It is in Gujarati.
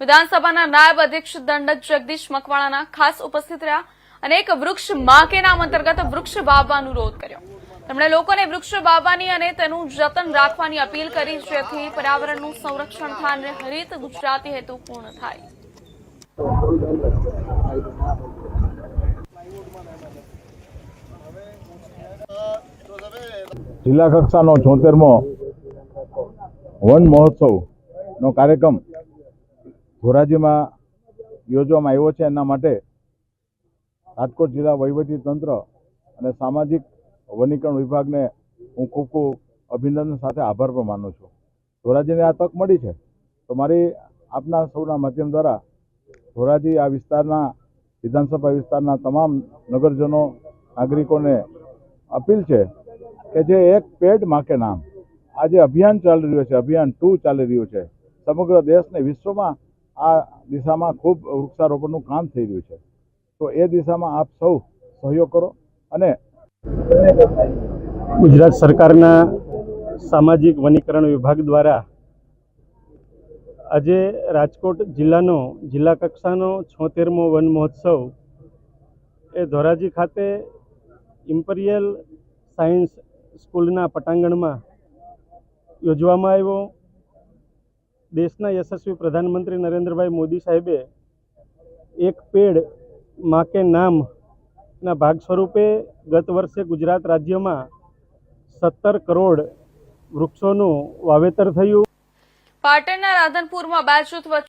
વિધાનસભાના નાયબ અધ્યક્ષ દંડક જગદીશ મકવાણાના ખાસ ઉપસ્થિત રહ્યા અને એક વૃક્ષ માકે નામ અંતર્ગત વૃક્ષ વાવવા અનુરોધ કર્યો. તેમણે લોકોને વૃક્ષ વાવવાની અને તેનું જતન રાખવાની અપીલ કરી, જેથી પર્યાવરણનું સંરક્ષણ થાય અને હરિત ગુજરાતી હેતુ પૂર્ણ થાય. જિલ્લા કક્ષાનો છોતેરમો વન મહોત્સવનો કાર્યક્રમ ધોરાજીમાં યોજવામાં આવ્યો છે એના માટે રાજકોટ જિલ્લા વહીવટી તંત્ર અને સામાજિક વનીકરણ વિભાગને હું ખૂબ ખૂબ અભિનંદન સાથે આભાર પણ માનું છું. ધોરાજીને આ તક મળી છે તો મારી આપના સૌના માધ્યમ દ્વારા ધોરાજી આ વિસ્તારના વિધાનસભા વિસ્તારના તમામ નગરજનો, નાગરિકોને અપીલ છે કે જે એક પેડ માકે નામ, આ જે અભિયાન ચાલી રહ્યું છે, અભિયાન ટુ ચાલી રહ્યું છે, સમગ્ર દેશને વિશ્વમાં આ દિશામાં ખૂબ વૃક્ષારોપણનું કામ થઈ રહ્યું છે. તો એ દિશામાં આપ સૌ સહયોગ કરો અને ગુજરાત સરકારના સામાજિક વનીકરણ વિભાગ દ્વારા આજે રાજકોટ જિલ્લાનો, જિલ્લા કક્ષાનો છોતેરમો વન મહોત્સવ એ ધોરાજી ખાતે ઇમ્પરિયલ સાયન્સ સ્કૂલના પટાંગણમાં યોજવામાં આવ્યો. દેશના યશસ્વી પ્રધાનમંત્રી નરેન્દ્રભાઈ મોદી સાહેબે એક પેડમાં કે નામના ભાગ સ્વરૂપે ગત વર્ષે ગુજરાત રાજ્યમાં સત્તર કરોડ વૃક્ષોનું વાવેતર થયું. પાટણના રાધનપુરમાં બે જૂથ